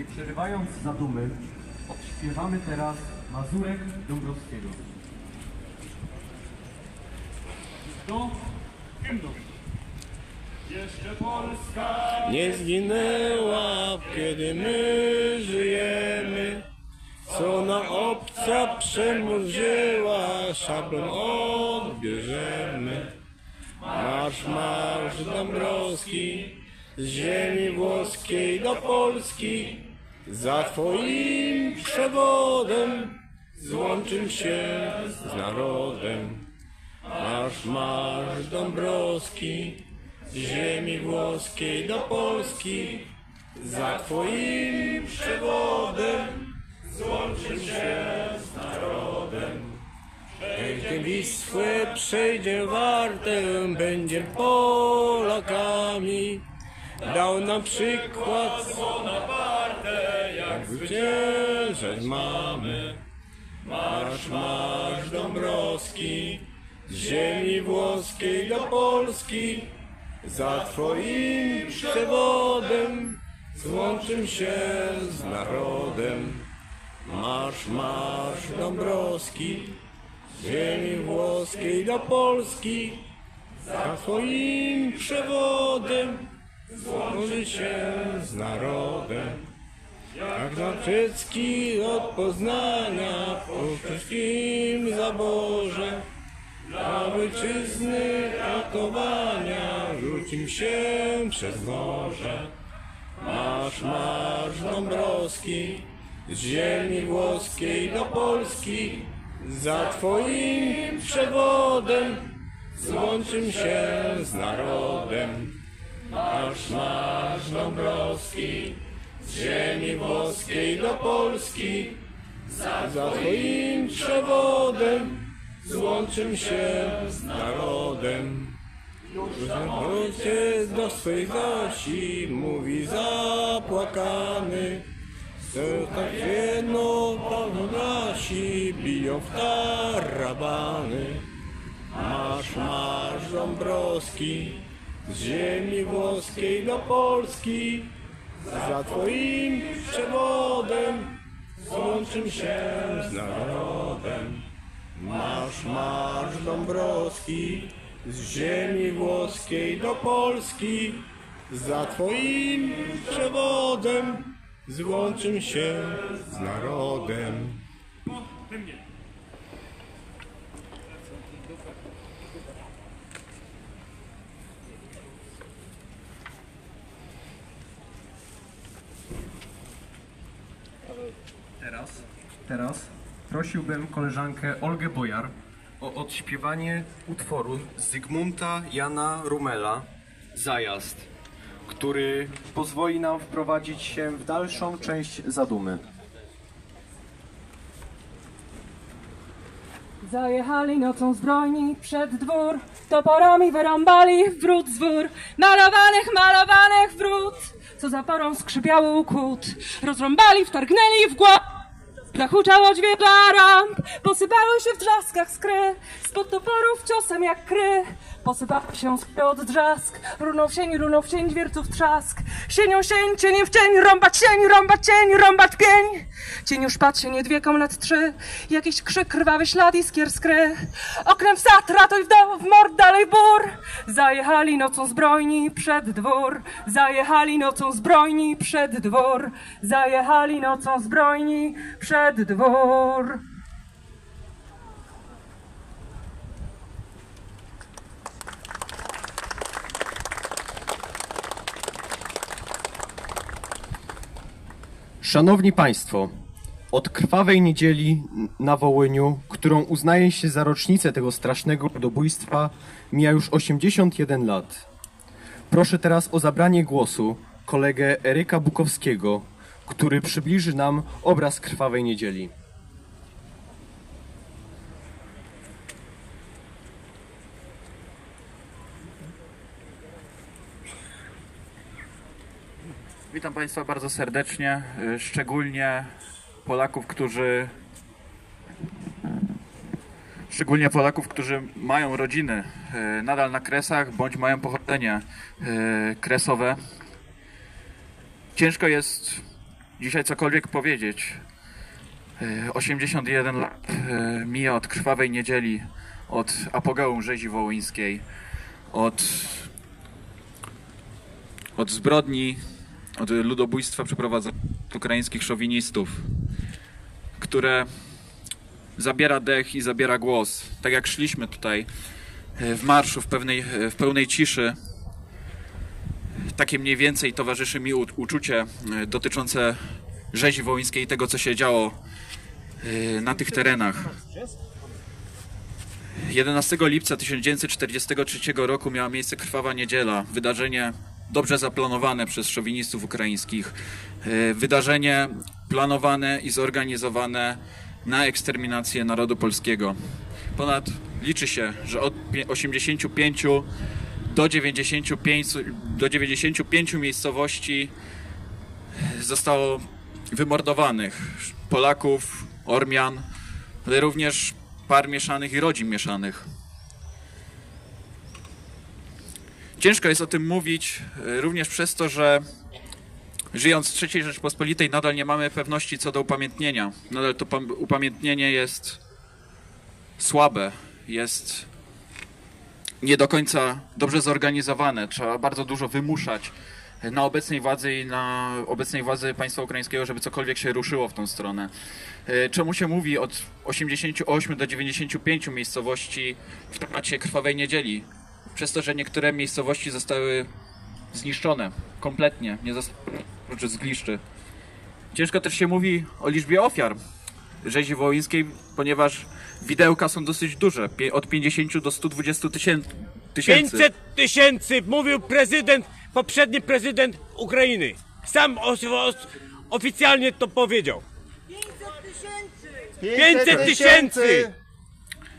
Nie przerywając zadumy, odśpiewamy teraz Mazurek Dąbrowskiego. Do hymnu. Jeszcze Polska Nie zginęła, kiedy my żyjemy. Co na obca przemoc wzięła, szablą odbierzemy. Marsz, marsz Dąbrowski, z ziemi włoskiej do Polski. Za twoim przewodem złączym się z narodem. Marsz, marsz Dąbrowski, z ziemi włoskiej do Polski. Za twoim przewodem złączym się z narodem. Pięknie Wisły przejdzie wartę, będzie Polakami. Dał nam przykład zwyciężać mamy. Marsz, marsz Dąbrowski, z ziemi włoskiej do Polski. Za twoim przewodem złączym się z narodem. Marsz, marsz Dąbrowski, z ziemi włoskiej do Polski. Za twoim przewodem złączy się z narodem. Jak Naczycki od Poznania po wszystkim zaborze dla ojczyzny ratowania rzucił się przez morze. Marsz, marsz Dąbrowski, z ziemi włoskiej do Polski, za twoim przewodem złączym się z narodem. Marsz, marsz Dąbrowski, ziemi włoskiej do Polski, za, za twoim przewodem złączym się z narodem. Wróćcie do swej Zosi, mówi zapłakany. Tak jedno panu nasi biją w tarabany. Marsz, marsz Dąbrowski, z ziemi włoskiej do Polski. Za twoim przewodem złączym się z narodem. Marsz, marsz Dąbrowski, z ziemi włoskiej do Polski. Za twoim przewodem złączym się z narodem. po hymnie. Teraz, prosiłbym koleżankę Olgę Bojar o odśpiewanie utworu Zygmunta Jana Rumela Zajazd, który pozwoli nam wprowadzić się w dalszą część zadumy. Zajechali nocą zbrojni przed dwór, toporami wyrąbali w brud z malowanych, malowanych wrót, co zaporą skrzypiały ukłód, rozrąbali, wtargnęli w głowę. Zahuczało dźwięk ramp, posypały się w drzaskach skry, spod toporów ciosem jak kry. Posypały się skry od drzask, runął w sień, runął w sień dźwierców trzask. Sienią sień, cieniem w cień, rąbać sień, rąbać cień, rąbać pień. Cień już patrzy nie dwie komnat trzy, jakiś krzyk, krwawy ślad iskier skry. Oknem w sad, ratuj w dół, w mord, dalej bór. Zajechali nocą zbrojni przed dwór, zajechali nocą zbrojni przed dwór, zajechali nocą zbrojni przed dwór. Szanowni Państwo, od krwawej niedzieli na Wołyniu, którą uznaje się za rocznicę tego strasznego ludobójstwa, mija już 81 lat. Proszę teraz o zabranie głosu kolegę Eryka Bukowskiego, który przybliży nam obraz krwawej niedzieli. Witam Państwa bardzo serdecznie, y, szczególnie Polaków, którzy szczególnie Polaków, którzy mają rodziny y, nadal na Kresach bądź mają pochodzenie y, kresowe. Ciężko jest dzisiaj cokolwiek powiedzieć. E, 81 lat e, mija od krwawej niedzieli, od apogeum rzezi wołyńskiej, od, od zbrodni, od ludobójstwa przeprowadzonego przez ukraińskich szowinistów, które zabiera dech i zabiera głos. Tak jak szliśmy tutaj e, w marszu w, pewnej, e, w pełnej ciszy, takie mniej więcej towarzyszy mi uczucie e, dotyczące rzezi wołyńskiej i tego, co się działo e, na tych terenach. 11 lipca 1943 roku miała miejsce Krwawa Niedziela, wydarzenie dobrze zaplanowane przez szowinistów ukraińskich, e, wydarzenie planowane i zorganizowane na eksterminację narodu polskiego. Ponad liczy się, że od pie- 85 do 95, do 95 miejscowości zostało wymordowanych Polaków, Ormian, ale również par mieszanych i rodzin mieszanych. Ciężko jest o tym mówić, e, również przez to, że żyjąc w III Rzeczpospolitej nadal nie mamy pewności co do upamiętnienia. Nadal to pam- upamiętnienie jest słabe, jest nie do końca dobrze zorganizowane. Trzeba bardzo dużo wymuszać na obecnej władzy i na obecnej władzy państwa ukraińskiego, żeby cokolwiek się ruszyło w tą stronę. E, Czemu się mówi od 88 do 95 miejscowości w temacie Krwawej Niedzieli? Przez to, że niektóre miejscowości zostały zniszczone kompletnie, nie zostały oprócz zgliszczy. Ciężko też się mówi o liczbie ofiar rzezi wołyńskiej, ponieważ widełka są dosyć duże, od 50 do 120 tysięcy. tysięcy. 500 tysięcy, mówił prezydent, poprzedni prezydent Ukrainy. Sam oficjalnie to powiedział. 500 tysięcy!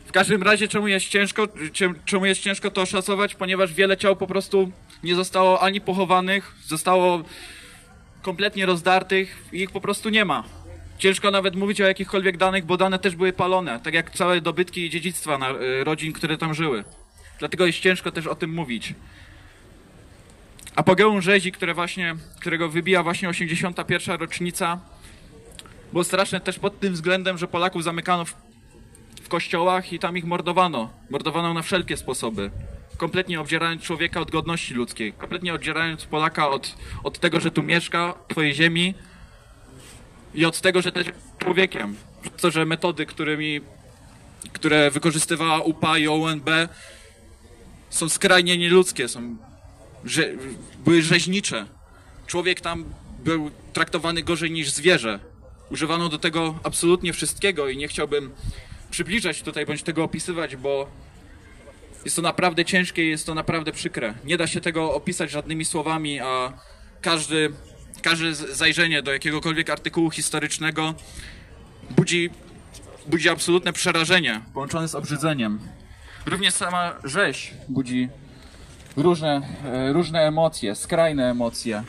W każdym razie czemu jest ciężko, czemu jest ciężko to oszacować, ponieważ wiele ciał po prostu nie zostało ani pochowanych, zostało kompletnie rozdartych i ich po prostu nie ma. Ciężko nawet mówić o jakichkolwiek danych, bo dane też były palone, tak jak całe dobytki i dziedzictwa na, y, rodzin, które tam żyły. Dlatego jest ciężko też o tym mówić. Apogeum rzezi, które właśnie, którego wybija właśnie 81. rocznica, było straszne też pod tym względem, że Polaków zamykano w w kościołach i tam ich mordowano. Mordowano na wszelkie sposoby. Kompletnie obdzierając człowieka od godności ludzkiej. Kompletnie oddzierając Polaka od, od tego, że tu mieszka, twojej ziemi i od tego, że też jest człowiekiem. To, że metody, którymi, które wykorzystywała UPA i ONB są skrajnie nieludzkie, są, że, były rzeźnicze. Człowiek tam był traktowany gorzej niż zwierzę. Używano do tego absolutnie wszystkiego i nie chciałbym przybliżać tutaj bądź tego opisywać, bo jest to naprawdę ciężkie jest to naprawdę przykre. Nie da się tego opisać żadnymi słowami, a każdy, każde zajrzenie do jakiegokolwiek artykułu historycznego budzi, budzi absolutne przerażenie połączone z obrzydzeniem. Również sama rzeź budzi różne, e, różne emocje, skrajne emocje.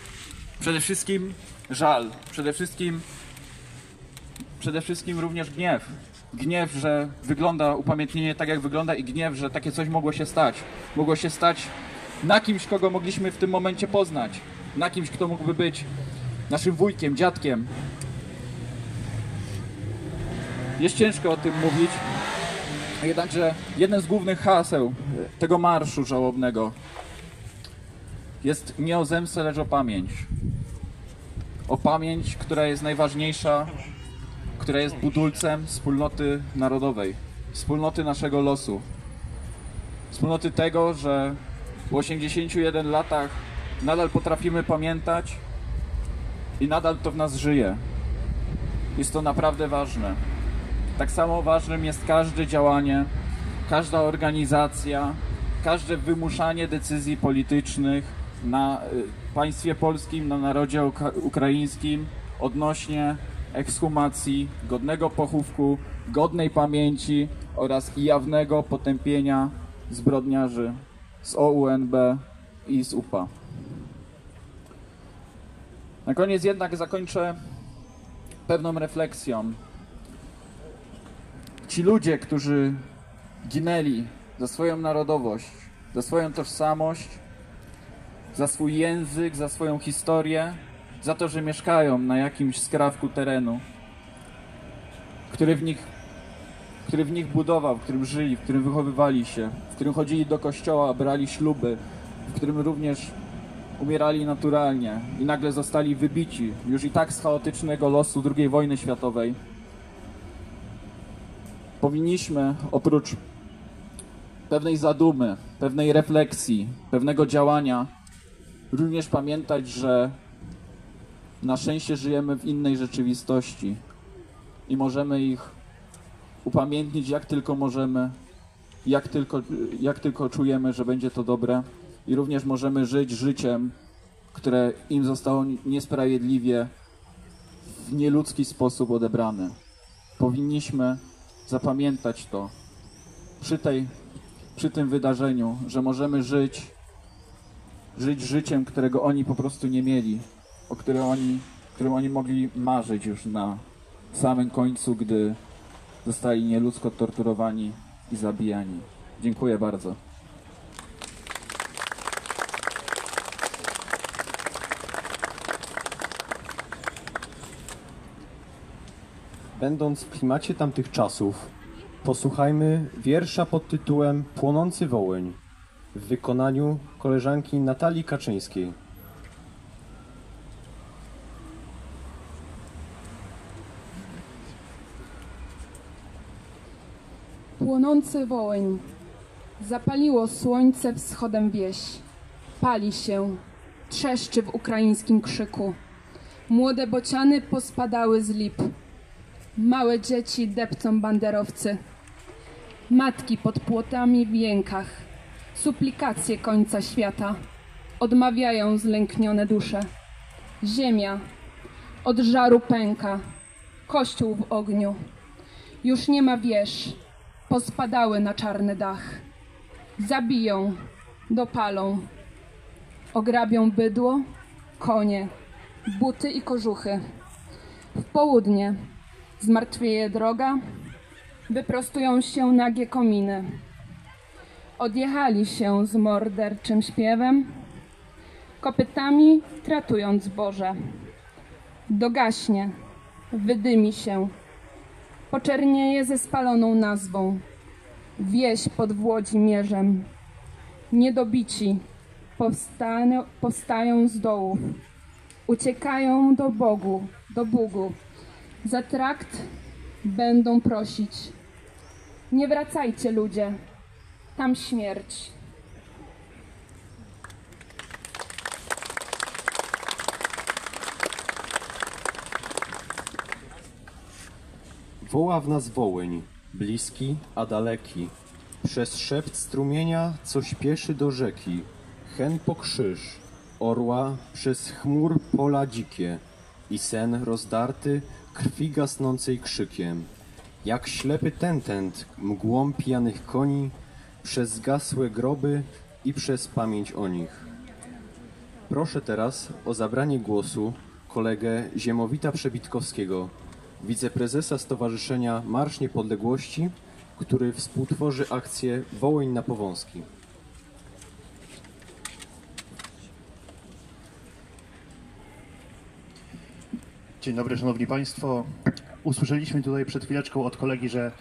Przede wszystkim żal, przede wszystkim przede wszystkim również gniew. Gniew, że wygląda upamiętnienie tak, jak wygląda, i gniew, że takie coś mogło się stać. Mogło się stać na kimś, kogo mogliśmy w tym momencie poznać. Na kimś, kto mógłby być naszym wujkiem, dziadkiem. Jest ciężko o tym mówić. Jednakże jednym z głównych haseł tego marszu żałobnego jest nie o zemstę, lecz o pamięć. O pamięć, która jest najważniejsza która jest budulcem wspólnoty narodowej, wspólnoty naszego losu, wspólnoty tego, że w 81 latach nadal potrafimy pamiętać i nadal to w nas żyje. Jest to naprawdę ważne. Tak samo ważnym jest każde działanie, każda organizacja, każde wymuszanie decyzji politycznych na y, państwie polskim, na narodzie ukraińskim odnośnie ekshumacji, godnego pochówku, godnej pamięci oraz jawnego potępienia zbrodniarzy z OUNB i z UPA. Na koniec jednak zakończę pewną refleksją. Ci ludzie, którzy ginęli za swoją narodowość, za swoją tożsamość, za swój język, za swoją historię, za to, że mieszkają na jakimś skrawku terenu, który w nich, który w nich budował, w którym żyli, w którym wychowywali się, w którym chodzili do kościoła, brali śluby, w którym również umierali naturalnie i nagle zostali wybici już i tak z chaotycznego losu II wojny światowej. Powinniśmy oprócz pewnej zadumy, pewnej refleksji, pewnego działania również pamiętać, że na szczęście żyjemy w innej rzeczywistości i możemy ich upamiętnić jak tylko możemy, jak tylko, jak tylko czujemy, że będzie to dobre i również możemy żyć życiem, które im zostało niesprawiedliwie w nieludzki sposób odebrane. Powinniśmy zapamiętać to przy, tej, przy tym wydarzeniu, że możemy żyć, żyć życiem, którego oni po prostu nie mieli, o którym oni, którym oni mogli marzyć już na samym końcu, gdy zostali nieludzko torturowani i zabijani. Dziękuję bardzo. Będąc w klimacie tamtych czasów, posłuchajmy wiersza pod tytułem Płonący Wołyń w wykonaniu koleżanki Natalii Kaczyńskiej. Płonący wołyń. Zapaliło słońce wschodem wieś. Pali się, trzeszczy w ukraińskim krzyku. Młode bociany pospadały z lip. Małe dzieci depcą banderowcy. Matki pod płotami w jękach. Suplikacje końca świata. Odmawiają zlęknione dusze. Ziemia od żaru pęka. Kościół w ogniu. Już nie ma wież pospadały na czarny dach. Zabiją, dopalą, ograbią bydło, konie, buty i kożuchy. W południe zmartwieje droga, wyprostują się nagie kominy. Odjechali się z morderczym śpiewem, kopytami tratując zboże. Dogaśnie, wydymi się, poczernieje ze spaloną nazwą. Wieś pod Włodzimierzem. Niedobici powstaną, powstają z dołów. Uciekają do Bogu, do Bugu. Za trakt będą prosić. Nie wracajcie ludzie, tam śmierć. Woła w nas Wołyń, bliski, a daleki. Przez szept strumienia, co śpieszy do rzeki. Hen po krzyż, orła przez chmur pola dzikie. I sen rozdarty, krwi gasnącej krzykiem. Jak ślepy tentent mgłą pijanych koni, przez zgasłe groby i przez pamięć o nich. Proszę teraz o zabranie głosu kolegę Ziemowita Przebitkowskiego, wiceprezesa Stowarzyszenia Marsz Niepodległości, który współtworzy akcję Wołyń na Powązki. Dzień dobry, Szanowni Państwo. Usłyszeliśmy tutaj przed chwileczką od kolegi, że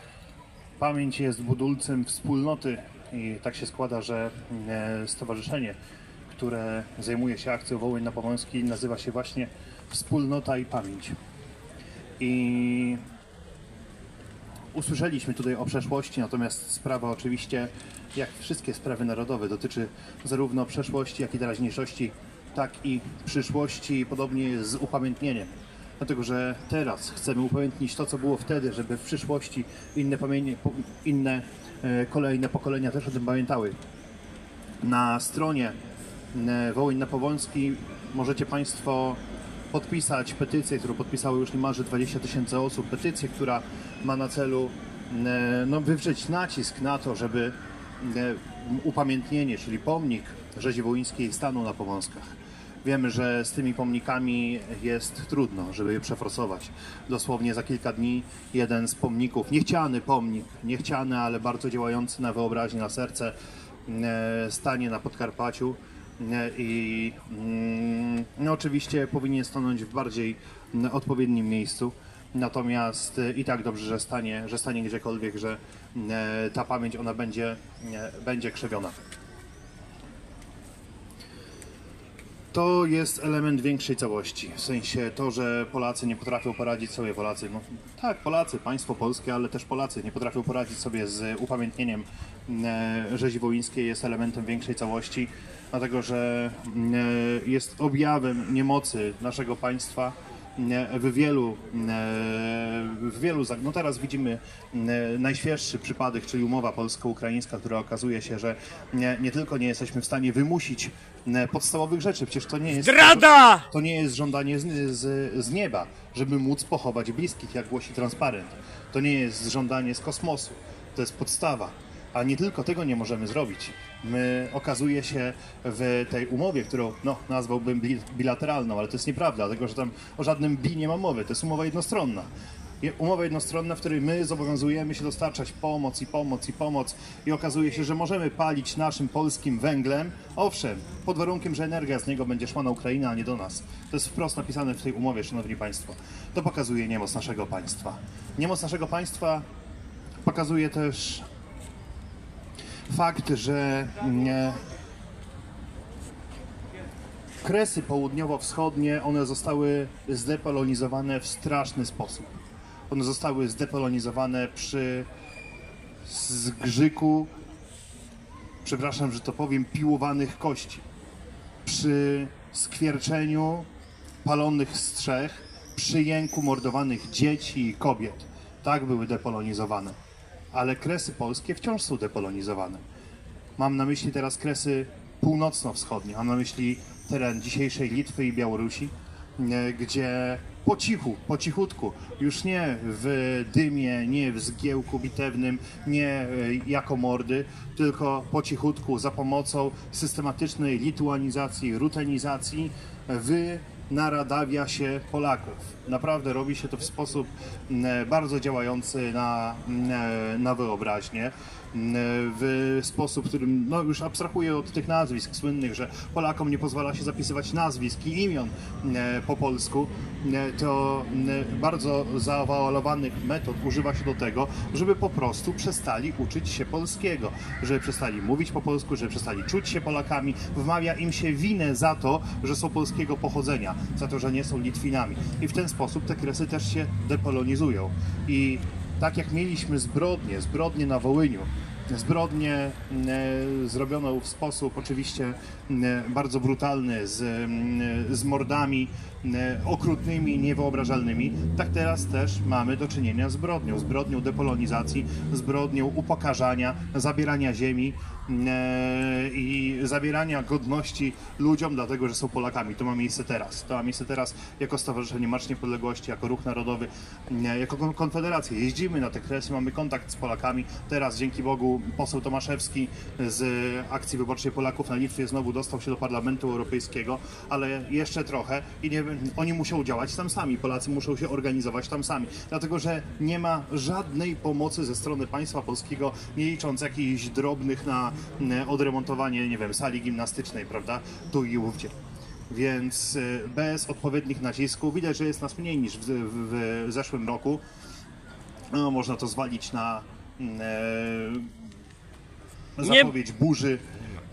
pamięć jest budulcem wspólnoty i tak się składa, że e, stowarzyszenie, które zajmuje się akcją Wołyń na Powązki nazywa się właśnie Wspólnota i Pamięć. I usłyszeliśmy tutaj o przeszłości, natomiast sprawa oczywiście, jak wszystkie sprawy narodowe, dotyczy zarówno przeszłości, jak i teraźniejszości, tak i przyszłości, podobnie z upamiętnieniem. Dlatego, że teraz chcemy upamiętnić to, co było wtedy, żeby w przyszłości inne, inne e, kolejne pokolenia też o tym pamiętały. Na stronie e, Wołyń na Powązki możecie Państwo podpisać petycję, którą podpisało już niemalże 20 tysięcy osób. Petycję, która ma na celu e, no, wywrzeć nacisk na to, żeby upamiętnienie, czyli pomnik rzezi wołyńskiej stanął na Powązkach. Wiemy, że z tymi pomnikami jest trudno, żeby je przeforsować. Dosłownie za kilka dni jeden z pomników, niechciany pomnik, niechciany, ale bardzo działający na wyobraźnię, na serce, e, stanie na Podkarpaciu. e, i mm, no oczywiście powinien stanąć w bardziej mm, odpowiednim miejscu. Natomiast e, i tak dobrze, że stanie, że stanie gdziekolwiek, że ta pamięć ona będzie, będzie krzewiona. To jest element większej całości. W sensie to, że Polacy nie potrafią poradzić sobie, Polacy, no tak, Polacy, państwo polskie, ale też Polacy nie potrafią poradzić sobie z upamiętnieniem e, rzezi wołyńskiej jest elementem większej całości, dlatego że e, jest objawem niemocy naszego państwa e, w wielu, e, w wielu, no teraz widzimy e, najświeższy przypadek, czyli umowa polsko-ukraińska, która okazuje się, że nie, nie tylko nie jesteśmy w stanie wymusić e, podstawowych rzeczy, przecież to nie jest... Zdrada! To nie jest żądanie z, z, z nieba, żeby móc pochować bliskich, jak głosi transparent. To nie jest żądanie z kosmosu. To jest podstawa. A nie tylko tego nie możemy zrobić. My okazuje się w tej umowie, którą no, nazwałbym bi- bilateralną, ale to jest nieprawda, dlatego że tam o żadnym bi nie ma mowy. To jest umowa jednostronna. Umowa jednostronna, w której my zobowiązujemy się dostarczać pomoc i pomoc i pomoc i okazuje się, że możemy palić naszym polskim węglem, owszem, pod warunkiem, że energia z niego będzie szła na Ukrainę, a nie do nas. To jest wprost napisane w tej umowie, szanowni państwo. To pokazuje niemoc naszego państwa. Niemoc naszego państwa pokazuje też fakt, że nie, kresy południowo-wschodnie, one zostały zdepolonizowane w straszny sposób. One zostały zdepolonizowane przy zgrzyku, przepraszam, że to powiem, piłowanych kości. Przy skwierczeniu palonych strzech, przy jęku mordowanych dzieci i kobiet. Tak były depolonizowane. Ale kresy polskie wciąż są depolonizowane. Mam na myśli teraz kresy północno-wschodnie, mam na myśli teren dzisiejszej Litwy i Białorusi, e, gdzie po cichu, po cichutku, już nie w dymie, nie w zgiełku bitewnym, nie e, jako mordy, tylko po cichutku za pomocą systematycznej lituanizacji, rutenizacji wy naradawia się Polaków. Naprawdę robi się to w sposób mm, bardzo działający na, mm, na wyobraźnię. Mm, W sposób, w którym no już abstrahuję od tych nazwisk słynnych, że Polakom nie pozwala się zapisywać nazwisk i imion mm, po polsku, mm, to bardzo zaawansowanych metod używa się do tego, żeby po prostu przestali uczyć się polskiego, żeby przestali mówić po polsku, żeby przestali czuć się Polakami, wmawia im się winę za to, że są polskiego pochodzenia, za to, że nie są Litwinami. I w ten sposób te kresy też się depolonizują. I tak jak mieliśmy zbrodnie, zbrodnie na Wołyniu, zbrodnie e, zrobiono w sposób oczywiście e, bardzo brutalny, z, e, z mordami okrutnymi, niewyobrażalnymi, tak teraz też mamy do czynienia z zbrodnią. Zbrodnią depolonizacji, zbrodnią upokarzania, zabierania ziemi e, i zabierania godności ludziom, dlatego że są Polakami. To ma miejsce teraz. To ma miejsce teraz jako Stowarzyszenie Marsz Niepodległości, jako Ruch Narodowy, e, jako kon- Konfederacja. Jeździmy na te kresy, mamy kontakt z Polakami. Teraz dzięki Bogu poseł Tomaszewski z akcji wyborczej Polaków na Litwie znowu dostał się do Parlamentu Europejskiego, ale jeszcze trochę i nie, oni muszą działać tam sami. Polacy muszą się organizować tam sami, dlatego że nie ma żadnej pomocy ze strony państwa polskiego, nie licząc jakichś drobnych na mm, odremontowanie, nie wiem, sali gimnastycznej, prawda, tu i ówdzie. Więc y, bez odpowiednich nacisków widać, że jest nas mniej niż w, w, w zeszłym roku. No, można to zwalić na mm, e, zapowiedź burzy.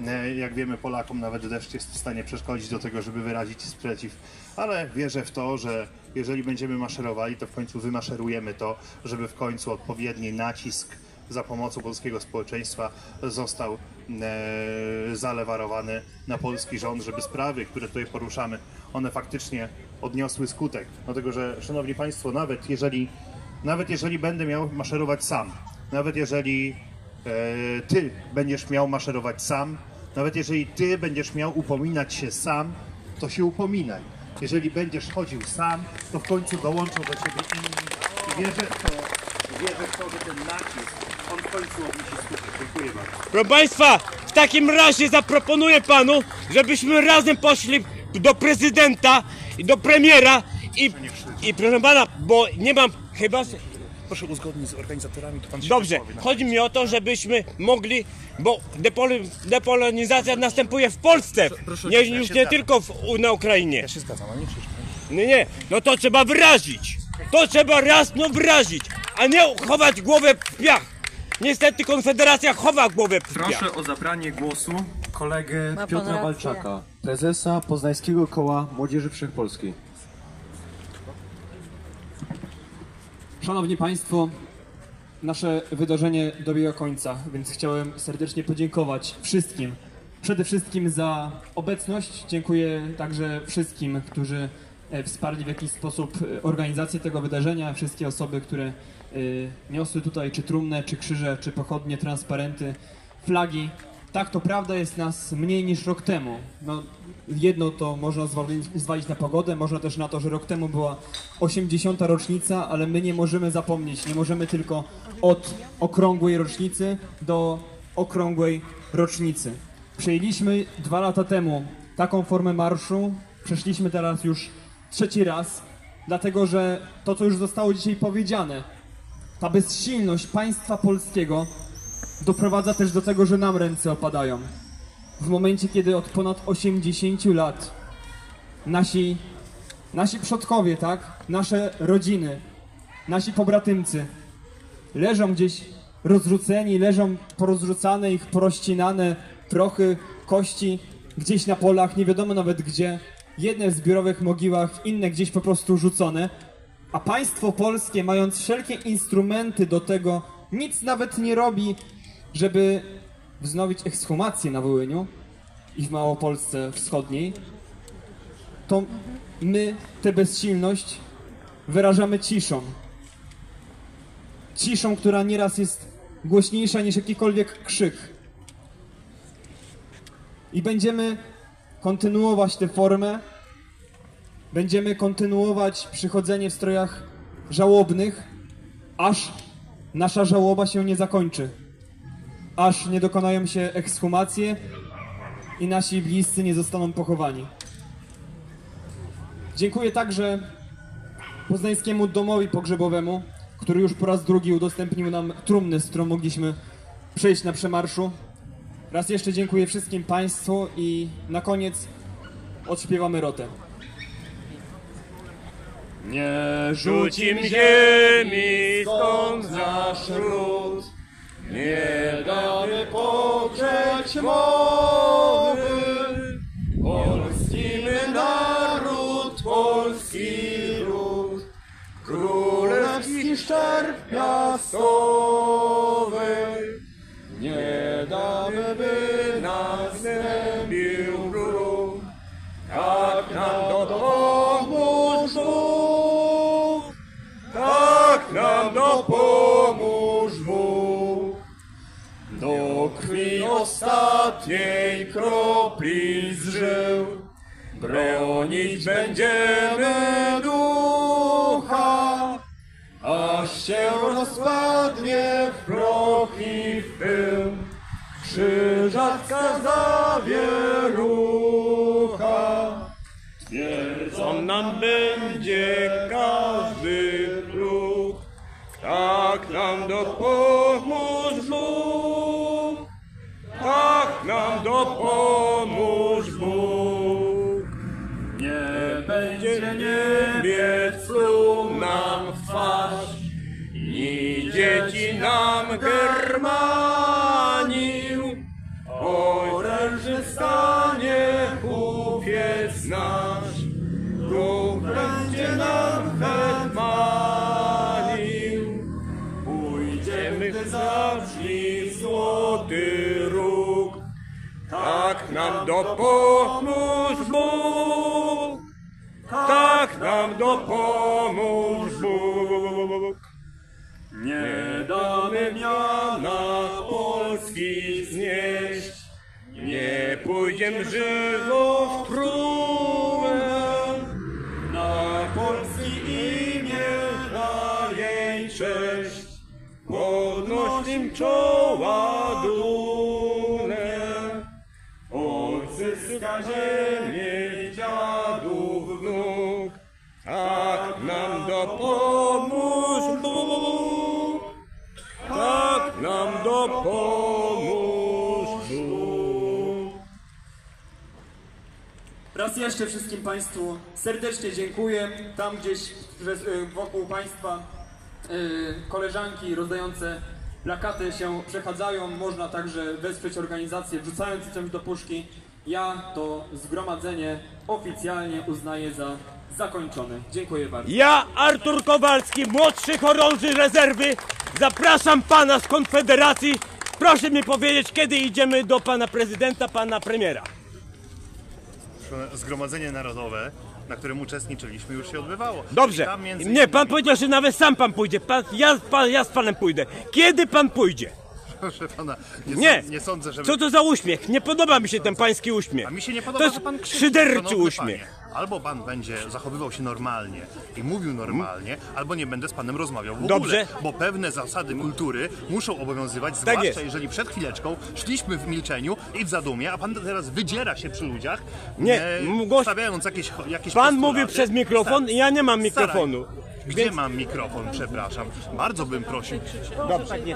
E, Jak wiemy, Polakom nawet deszcz jest w stanie przeszkodzić do tego, żeby wyrazić sprzeciw. Ale wierzę w to, że jeżeli będziemy maszerowali, to w końcu wymaszerujemy to, żeby w końcu odpowiedni nacisk za pomocą polskiego społeczeństwa został e, zalewarowany na polski rząd, żeby sprawy, które tutaj poruszamy, one faktycznie odniosły skutek. Dlatego, że, szanowni państwo, nawet jeżeli, nawet jeżeli będę miał maszerować sam, nawet jeżeli e, ty będziesz miał maszerować sam, nawet jeżeli ty będziesz miał upominać się sam, to się upominaj. Jeżeli będziesz chodził sam, to w końcu dołączą do ciebie inni. I wierzę w to, wierzę w to, że ten nacisk, on w końcu odniesie skutek. Dziękuję bardzo. Proszę Państwa, w takim razie zaproponuję Panu, żebyśmy razem poszli do prezydenta i do premiera i, i proszę Pana, bo nie mam chyba... Proszę uzgodnić z organizatorami, to pan się Dobrze, wypowie na- chodzi mi o to, żebyśmy mogli, bo depol- depolonizacja następuje w Polsce, proszę, nie, ja już się nie zgadzam. tylko w, u- na Ukrainie. Ja się zgadzam, ale nie krzyczmy. Nie, nie, no to trzeba wyrazić. To trzeba jasno wyrazić, a nie chować głowę w piach. Niestety Konfederacja chowa głowę w piach. Proszę o zabranie głosu kolegę Ma pan Piotra rację. Walczaka, prezesa Poznańskiego Koła Młodzieży Wszechpolskiej. Szanowni Państwo, nasze wydarzenie dobiega końca, więc chciałem serdecznie podziękować wszystkim. Przede wszystkim za obecność. Dziękuję także wszystkim, którzy e, wsparli w jakiś sposób e, organizację tego wydarzenia, wszystkie osoby, które e, niosły tutaj czy trumnę, czy krzyże, czy pochodnie, transparenty, flagi. Tak, to prawda, jest nas mniej niż rok temu. No, jedno to można zwalić, na pogodę, można też na to, że rok temu była 80. rocznica, ale my nie możemy zapomnieć, nie możemy tylko od okrągłej rocznicy do okrągłej rocznicy. Przejęliśmy dwa lata temu taką formę marszu, przeszliśmy teraz już trzeci raz, dlatego że to, co już zostało dzisiaj powiedziane, ta bezsilność państwa polskiego doprowadza też do tego, że nam ręce opadają. W momencie, kiedy od ponad 80 lat nasi, nasi przodkowie, tak, nasze rodziny, nasi pobratymcy leżą gdzieś rozrzuceni, leżą porozrzucane ich porozcinane prochy, kości gdzieś na polach, nie wiadomo nawet gdzie, jedne w zbiorowych mogiłach, inne gdzieś po prostu rzucone, a państwo polskie, mając wszelkie instrumenty do tego, nic nawet nie robi, żeby wznowić ekshumację na Wołyniu i w Małopolsce Wschodniej, to my tę bezsilność wyrażamy ciszą. Ciszą, która nieraz jest głośniejsza niż jakikolwiek krzyk. I będziemy kontynuować tę formę. Będziemy kontynuować przychodzenie w strojach żałobnych, aż nasza żałoba się nie zakończy. Aż nie dokonają się ekshumacje i nasi bliscy nie zostaną pochowani. Dziękuję także Poznańskiemu Domowi Pogrzebowemu, który już po raz drugi udostępnił nam trumnę, z którą mogliśmy przejść na przemarszu. Raz jeszcze dziękuję wszystkim Państwu i na koniec odśpiewamy rotę. Nie rzucim ziemi stąd nasz ród, nie damy pogrzeć mowy. Polski my naród, polski lud, królewski szczerb. Nie damy, by ostatniej kropli z żył, bronić będziemy ducha, aż się rozpadnie w proch i w pył. Krzyżacka zawierucha, twierdzą nam będzie każdy próg. Tak nam dopomóż dopomóż Bóg. Nie będzie Niemiec pluł nam w twarz, ni dzieci nam germanił. Nam dopomóż Bóg, tak nam dopomóż Bóg. Nie damy miana Polski znieść, nie pójdziemy żywo w próbę. Na Polski imię, na jej cześć, podnosim czoła dumę. Ziemię dziadów wnuk, tak nam dopomóż Bóg. dopomóż Bóg. Raz jeszcze wszystkim Państwu serdecznie dziękuję. Tam gdzieś y, wokół Państwa y, koleżanki rozdające plakaty się przechadzają. Można także wesprzeć organizację wrzucając coś do puszki. Ja to zgromadzenie oficjalnie uznaję za zakończone. Dziękuję bardzo. Ja, Artur Kowalski, młodszy chorąży rezerwy, zapraszam pana z Konfederacji. Proszę mi powiedzieć, kiedy idziemy do pana prezydenta, pana premiera. Zgromadzenie Narodowe, na którym uczestniczyliśmy, już się odbywało. Dobrze. Tam między Nie, innymi- pan powiedział, że nawet sam pan pójdzie. Pan, ja, pan, ja z panem pójdę. Kiedy pan pójdzie? Proszę pana, nie, Nie. sąd- nie sądzę, żeby... Co to za uśmiech? Nie podoba mi się ten pański uśmiech. A mi się nie To podoba, jest że pan krzyczy. szyderczy uśmiech. Panie. Albo pan będzie zachowywał się normalnie i mówił normalnie, albo nie będę z panem rozmawiał w Dobrze. ogóle, bo pewne zasady kultury muszą obowiązywać, zwłaszcza jest. jeżeli przed chwileczką szliśmy w milczeniu i w zadumie, a pan teraz wydziera się przy ludziach, Nie, e, gość- stawiając jakieś, jakieś Pan postulaty. mówi przez mikrofon, Sta- ja nie mam staraj- mikrofonu. Gdzie Więc- mam mikrofon, przepraszam. Bardzo bym prosił,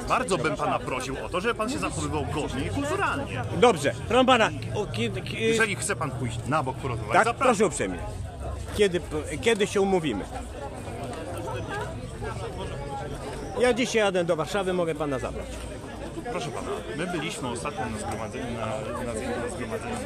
bardzo bym pana prosił o to, żeby pan się zachowywał godnie i kulturalnie. Dobrze, proszę pana, o, kiedy, kiedy, Jeżeli chce pan pójść na bok porozmawiać, tak, zapraszam. proszę uprzejmie. Kiedy, kiedy się umówimy? Ja dzisiaj jadę do Warszawy, mogę pana zabrać. Proszę pana, my byliśmy ostatnio na zgromadzeniu, na, na, na zgromadzeniu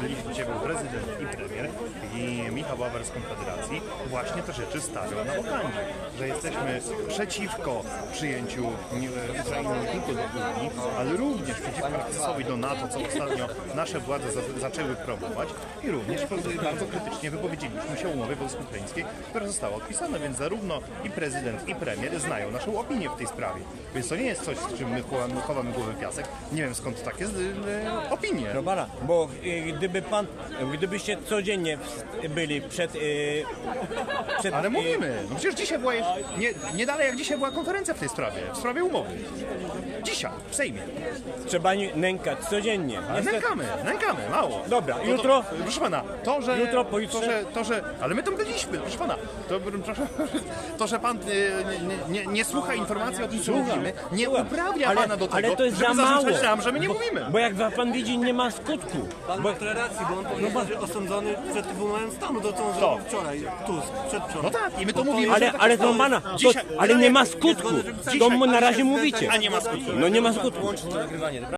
byliśmy, był prezydent i premier i Michał Bawer z Konfederacji właśnie te rzeczy stawiał na wokandzie, że jesteśmy przeciwko przyjęciu e, Ukrainy nie tylko do Unii, ale również przeciwko akcesowi do NATO, co ostatnio nasze władze za, zaczęły promować i również bardzo krytycznie wypowiedzieliśmy się umowie polsko-ukraińskiej, która została odpisana, więc zarówno i prezydent i premier znają naszą opinię w tej sprawie. Więc to nie jest coś, z czym my chowamy, głowę w piasek. Nie wiem skąd takie e, opinie. Robara, bo y, gdyby pan, gdybyście codziennie byli przed... Y, przed Ale y, mówimy, no przecież dzisiaj była, jeszcze- nie, nie dalej jak dzisiaj była konferencja w tej sprawie, w sprawie umowy. Dzisiaj, w Sejmie. Trzeba nękać codziennie. Ale Niestety- nękamy, nękamy, mało. Dobra, To- jutro- To, proszę pana, to, że... Jutro, pojutrze- To, że, to, że... Ale my tam byliśmy, proszę pana. To, proszę, to że pan y, nie, nie, nie słucha informacji o tym, co mówimy, nie uprawnia ale, pana do tego, ale to jest żeby za mało. zarzucać nam, że my nie mówimy. Bo jak pan widzi, nie ma skutku. Pan ma tyle racji, bo on powiedział, że osądzony przed Trybunałem Stanu, to co on zrobił wczoraj, Tusk, przedwczoraj. No tak, i my to mówimy. Ale, że tak ale to pana, to, Dzisiaj- ale nie ma skutku. To mu na razie mówicie. A nie ma skutku. No nie ma skutku. Łączyć nagrywanie?